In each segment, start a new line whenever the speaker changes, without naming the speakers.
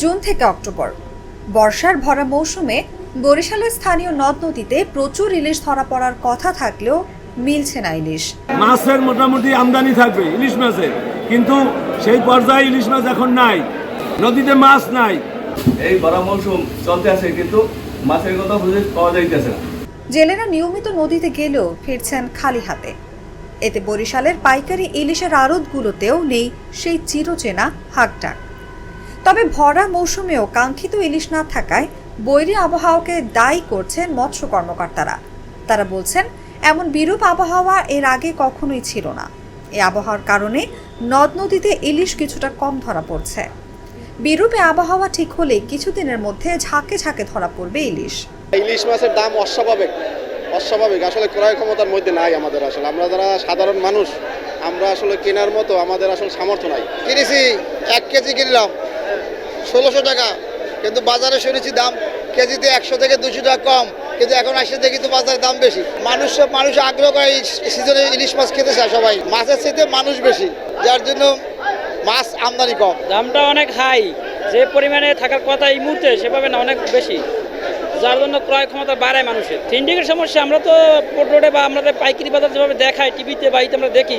June থেকে October. বর্ষার ভরা মৌসুমে বরিশালের স্থানীয় নদ নদীতে প্রচুর ইলিশ ধরা পড়ার কথা থাকলেও মিলছে না ইলিশ।
মাছের মোটামুটি আমদানি থাকবে ইলিশ মাছের। কিন্তু সেই পর্যায়ে ইলিশ মাছ এখন নাই নদীতে মাছ নাই।
এই ভরা মৌসুম চলতে আছে কিন্তু মাছের কথা খুঁজে পাওয়া যাইতেছে না।
জেলেরা নিয়মিত নদীতে গেলেও ফিরছেন খালি হাতে। এতে বরিশালের পাইকারি ইলিশের আড়তগুলোতেও নেই সেই চিরচেনা হাকডাক। তবে ভরা মৌসুমেও কাঙ্ক্ষিত ইলিশ না থাকায় বৈরী আবহাওয়াকে দায়ী করছেন মৎস্য কর্মকর্তারা। তারা বলছেন এমন বিরূপ আবহাওয়া এর আগে কখনোই ছিল না। এই আবহাওয়ার কারণে নদ নদীতে ইলিশ কিছুটা কম ধরা পড়ছে। বিরূপে আবহাওয়া ঠিক হলে কিছুদিনের মধ্যে ঝাঁকে ঝাঁকে ধরা পড়বে ইলিশ।
ইলিশ মাছের দাম অস্বাভাবিক অস্বাভাবিক। আসলে ক্রয় ক্ষমতার মধ্যে নাই আমাদের আসলে। আমরা যারা সাধারণ মানুষ আমরা আসলে কেনার মতো আমাদের আসলে সামর্থ্য নাই।
কিনেছি এক কেজি কিনলাম। ষোলোশো টাকা। কিন্তু বাজারে শুনেছি দাম কেজিতে একশো থেকে দুশো টাকা কম। কিন্তু এখন আসে দেখি তো বাজারের দাম বেশি। মানুষ মানুষ আগ্রহ করে সিজনে ইলিশ মাছ খেতে চায় সবাই। মাছের চাইতে মানুষ বেশি। যার জন্য মাছ আমদানি কম।
দামটা অনেক হাই। যে পরিমাণে থাকার কথা এই মুহূর্তে সেভাবে না, অনেক বেশি। যার জন্য ক্রয় ক্ষমতা বাড়ায় মানুষের। সিন্ডিকের সমস্যা, আমরা তো পোর্ট রোডে বা আমাদের পাইকারি বাজার যেভাবে দেখাই টিভিতে বা আমরা দেখি।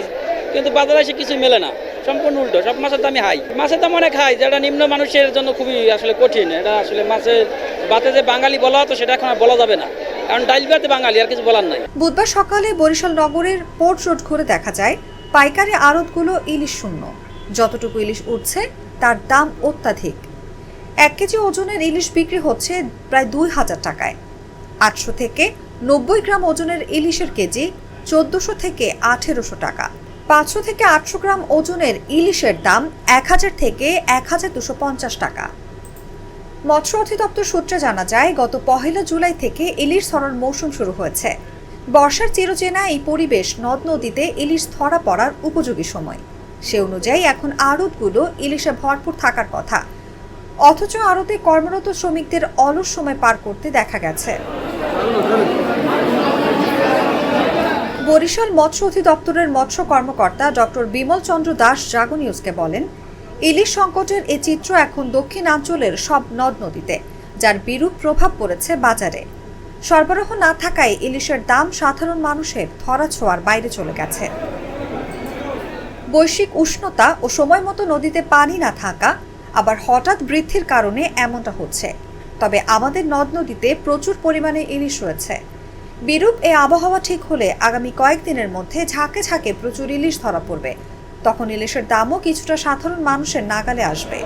কিন্তু বাজারে এসে কিছুই মেলে না। সম্পূর্ণ উল্টো, সব মাছের দামই হাই মাছের দাম অনেক হাই যেটা নিম্ন মানুষের জন্য খুবই আসলে কঠিন। এটা আসলে মাছের বাতে যে বাঙালি বলা হতো, সেটা এখন বলা যাবে না। কারণ ডাইল বাতে বাঙালি, আর কিছু বলার নাই।
বুধবার সকালে বরিশাল নগরের পোর্ট রোড ঘুরে দেখা যায়, পাইকারি আড়তগুলো ইলিশ শূন্য। যতটুকু ইলিশ উঠছে, তার দাম অত্যাধিক। এক কেজি ওজনের ইলিশ বিক্রি হচ্ছে প্রায় দুই হাজার টাকায়। আটশো থেকে নব্বই গ্রাম ওজনের ইলিশের কেজি চোদ্দশো থেকে আঠেরোশো টাকা। পাঁচশো থেকে আটশো গ্রাম ওজনের ইলিশের দাম এক হাজার থেকে এক হাজার দুশো পঞ্চাশ টাকা। মৎস্য অধিদপ্তর সূত্রে জানা যায়, গত পহেলা জুলাই থেকে ইলিশ ধরার মৌসুম শুরু হয়েছে। বর্ষার চিরচেনা এই পরিবেশ নদ নদীতে ইলিশ ধরা পড়ার উপযোগী সময়। সে অনুযায়ী এখন আড়তগুলো ইলিশে ভরপুর থাকার কথা। অথচ আড়তে কর্মরত শ্রমিকদের অলস সময় পার করতে দেখা গেছে। বরিশাল মৎস্য অধিদপ্তরের মৎস্য কর্মকর্তা ডক্টর বিমল চন্দ্র দাস জাগো নিউজকে বলেন, ইলিশ সংকটের এই চিত্র এখন দক্ষিণাঞ্চলের সব নদ নদীতে, যার বিরূপ প্রভাব পড়েছে বাজারে। সরবরাহ না থাকায় ইলিশের দাম সাধারণ মানুষের ধরা ছোঁয়ার বাইরে চলে গেছে। বৈশ্বিক উষ্ণতা ও সময় মতো নদীতে পানি না থাকা, আবার হঠাৎ বৃদ্ধির কারণে এমনটা হচ্ছে। তবে আমাদের নদ নদীতে প্রচুর পরিমাণে ইলিশ রয়েছে। বিরূপ এ আবহাওয়া ঠিক হলে আগামী কয়েকদিনের মধ্যে ঝাঁকে ঝাঁকে প্রচুর ইলিশ ধরা পড়বে। তখন ইলিশের দামও কিছুটা সাধারণ মানুষের নাগালে আসবে।